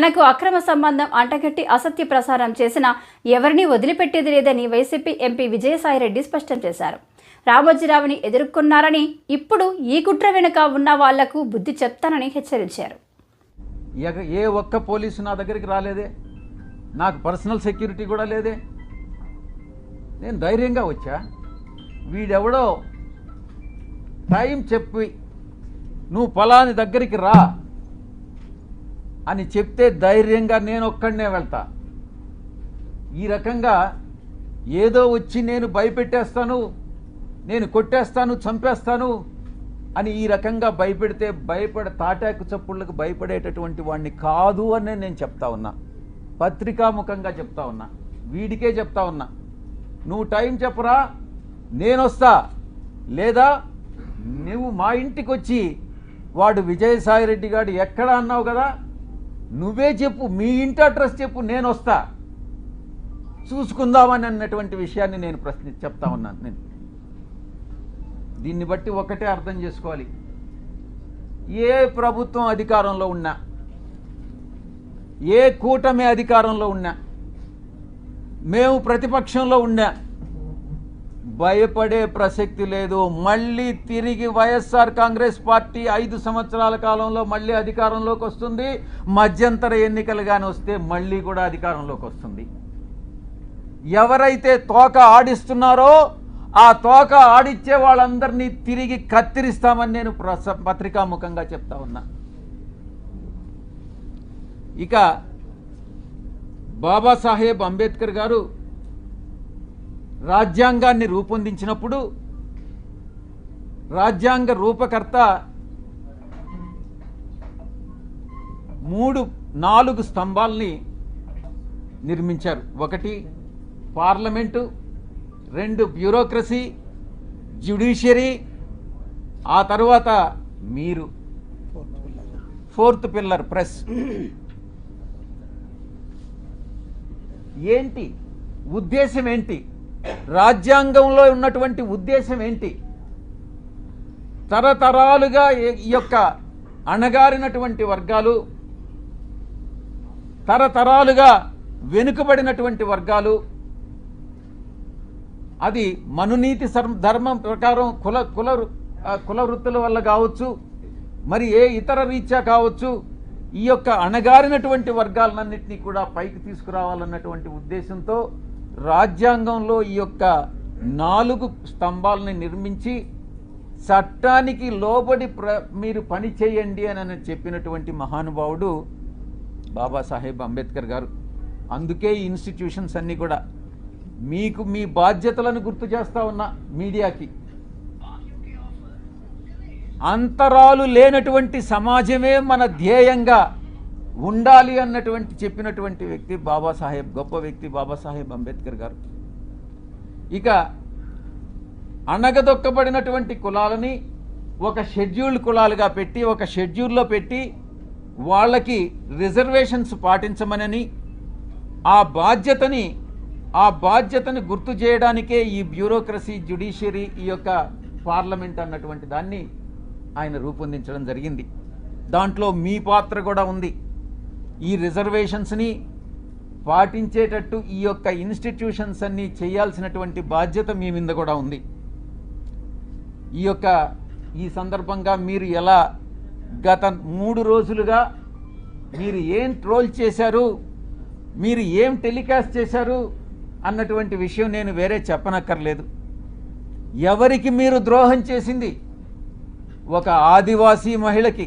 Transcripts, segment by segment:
తనకు అక్రమ సంబంధం అంటగట్టి అసత్య ప్రసారం చేసిన ఎవరిని వదిలిపెట్టేది లేదని వైసీపీ ఎంపీ విజయసాయిరెడ్డి స్పష్టం చేశారు. రామోజీరావుని ఎదుర్కొన్నారని ఇప్పుడు ఈ కుట్ర వెనుక ఉన్న వాళ్ళకు బుద్ధి చెప్తానని హెచ్చరించారు. ఎగ- ఏ ఒక్క పోలీసు నా దగ్గరికి రాలేదే. నాకు పర్సనల్ సెక్యూరిటీ కూడా లేదే. నేను ధైర్యంగా వచ్చా. వీడెవడో టైం చెప్పి నువ్వు ఫలాని దగ్గరికి రా. అని చెప్తే ధైర్యంగా నేను ఒక్కడనే వెళ్తా. ఈ రకంగా ఏదో వచ్చి నేను భయపెట్టేస్తాను నేను కొట్టేస్తాను చంపేస్తాను అని ఈ రకంగా భయపెడితే భయపడ తాటాకు చప్పుళ్ళకు భయపడేటటువంటి వాడిని కాదు అని నేను చెప్తా ఉన్నా. పత్రికాముఖంగా చెప్తా ఉన్నా. వీడికే చెప్తా ఉన్నా. నువ్వు టైం చెప్పరా నేను వస్తా లేదా నువ్వు మా ఇంటికి వచ్చి వాడు విజయసాయిరెడ్డి గారు ఎక్కడ అన్నావు కదా నువ్వే చెప్పు మీ ఇంటి అడ్రస్ చెప్పు నేను వస్తా. చూసుకుందామని అన్నటువంటి విషయాన్ని నేను ప్రశ్న చెప్తా ఉన్నాను నేను. దీన్ని బట్టి ఒకటే అర్థం చేసుకోవాలి. ఏ ప్రభుత్వం అధికారంలో ఉన్నా ఏ కూటమి అధికారంలో ఉన్నా మేము ప్రతిపక్షంలో ఉన్నా భయపడే ప్రసక్తి లేదు. మళ్ళీ తిరిగి వైఎస్ఆర్ కాంగ్రెస్ పార్టీ ఐదు సంవత్సరాల కాలంలో మళ్ళీ అధికారంలోకి వస్తుంది. మధ్యంతర ఎన్నికలు కానీ వస్తే మళ్ళీ కూడా అధికారంలోకి వస్తుంది. ఎవరైతే తోక ఆడిస్తున్నారో ఆ తోక ఆడిచ్చే వాళ్ళందరినీ తిరిగి కత్తిరిస్తామని నేను ప్రస పత్రికాముఖంగా చెప్తా ఉన్నా. ఇక బాబాసాహెబ్ అంబేద్కర్ గారు రాజ్యాంగాన్ని రూపొందించినప్పుడు రాజ్యాంగ రూపకర్త మూడు నాలుగు స్తంభాల్ని నిర్మించారు. ఒకటి పార్లమెంటు రెండు బ్యూరోక్రసీ జ్యుడిషియరీ ఆ తర్వాత మీరు. Fourth pillar press. ఏంటి? ఉద్దేశం ఏంటి? రాజ్యాంగంలో ఉన్నటువంటి ఉద్దేశం ఏంటి? తరతరాలుగా ఈ- యొక్క అణగారినటువంటి వర్గాలు తరతరాలుగా వెనుకబడినటువంటి వర్గాలు అది మనునీతి ధర్మం ప్రకారం కుల కుల వృ- కుల వృత్తుల వల్ల కావచ్చు మరి ఏ ఇతర రీత్యా కావచ్చు ఈ యొక్క అణగారినటువంటి వర్గాలన్నింటినీ కూడా పైకి తీసుకురావాలన్నటువంటి ఉద్దేశంతో రాజ్యాంగంలో ఈ యొక్క నాలుగు స్తంభాలని నిర్మించి చట్టానికి లోబడి ప్ర మీరు పని చేయండి అని చెప్పినటువంటి మహానుభావుడు బాబాసాహెబ్ అంబేద్కర్ గారు. అందుకే ఈ ఇన్స్టిట్యూషన్స్ అన్నీ కూడా మీకు మీ బాధ్యతలను గుర్తు చేస్తా ఉన్నా మీడియాకి. అంతరాలు లేనటువంటి సమాజమే మన ధ్యేయంగా ఉండాలి అన్నటువంటి చెప్పినటువంటి వ్యక్తి బాబాసాహెబ్ గొప్ప వ్యక్తి బాబాసాహెబ్ అంబేద్కర్ గారు. ఇక అణగదొక్కబడినటువంటి కులాలని ఒక షెడ్యూల్డ్ కులాలుగా పెట్టి ఒక షెడ్యూల్లో పెట్టి వాళ్ళకి రిజర్వేషన్స్ పాటించమనని ఆ బాధ్యతని ఆ బాధ్యతని గుర్తు చేయడానికే ఈ బ్యూరోక్రసీ జ్యుడిషియరీ ఈ యొక్క పార్లమెంట్ అన్నటువంటి దాన్ని ఆయన రూపొందించడం జరిగింది. దాంట్లో మీ పాత్ర కూడా ఉంది. ఈ రిజర్వేషన్స్ని పాటించేటట్టు ఈ యొక్క ఇన్స్టిట్యూషన్స్ అన్ని చేయాల్సినటువంటి బాధ్యత మీ మీద కూడా ఉంది. ఈ యొక్క ఈ సందర్భంగా మీరు ఎలా గత మూడు రోజులుగా మీరు ఏం ట్రోల్ చేశారు మీరు ఏం టెలికాస్ట్ చేశారు అన్నటువంటి విషయం నేను వేరే చెప్పనక్కర్లేదు. ఎవరికి మీరు ద్రోహం చేసింది? ఒక ఆదివాసీ మహిళకి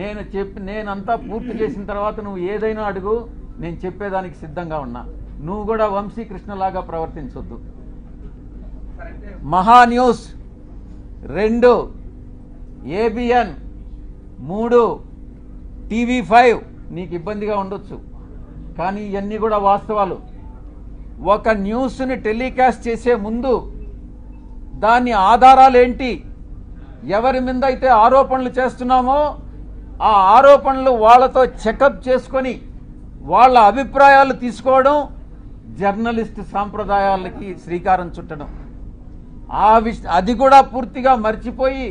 నేను చెప్పి నేనంతా పూర్తి చేసిన తర్వాత నువ్వు ఏదైనా అడుగు నేను చెప్పేదానికి సిద్ధంగా ఉన్నా. నువ్వు కూడా వంశీకృష్ణలాగా ప్రవర్తించొద్దు. సార్ మహా న్యూస్ రెండు ఏబిఎన్ మూడు టీవీ ఫైవ్ నీకు ఇబ్బందిగా ఉండొచ్చు. కానీ ఇవన్నీ కూడా వాస్తవాలు. ఒక న్యూస్ని టెలికాస్ట్ చేసే ముందు దాని ఆధారాలు ఏంటి ఎవరి మీద అయితే ఆరోపణలు చేస్తున్నామో ఆ ఆరోపణలు వాళ్ళతో చెకప్ చేసుకొని వాళ్ళ అభిప్రాయాలు తీసుకోవడం జర్నలిస్ట్ సాంప్రదాయాలకి శ్రీకారం చుట్టడం. ఆ విష అది కూడా పూర్తిగా మర్చిపోయి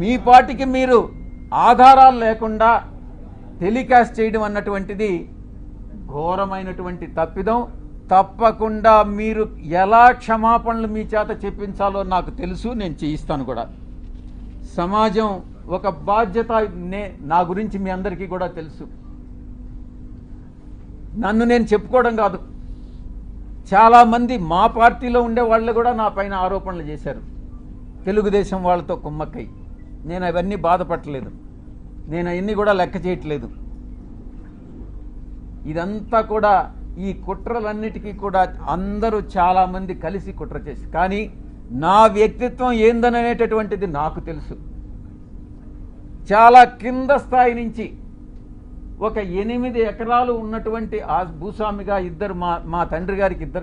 మీ పాటికి మీరు ఆధారాలు లేకుండా టెలికాస్ట్ చేయడం అన్నటువంటిది ఘోరమైనటువంటి తప్పిదం. తప్పకుండా మీరు ఎలా క్షమాపణలు మీ చేత చెప్పించాలో నాకు తెలుసు నేను చేయిస్తాను కూడా. సమాజం ఒక బాధ్యత నే నా గురించి మీ అందరికీ కూడా తెలుసు. నన్ను నేను చెప్పుకోవడం కాదు. చాలామంది మా పార్టీలో ఉండే వాళ్ళు కూడా నా పైన ఆరోపణలు చేశారు. తెలుగుదేశం వాళ్ళతో కుమ్మక్కై. నేను అవన్నీ బాధపడలేదు. నేను అవన్నీ కూడా లెక్క చేయట్లేదు. ఇదంతా కూడా ఈ కుట్రలన్నిటికీ కూడా అందరూ చాలామంది కలిసి కుట్ర చేసి కానీ నా వ్యక్తిత్వం ఏందనేటటువంటిది నాకు తెలుసు. చాలా కింద స్థాయి నుంచి ఒక ఎనిమిది ఎకరాలు ఉన్నటువంటి ఆ భూస్వామిగా ఇద్దరు మా మా తండ్రి గారికి ఇద్దరు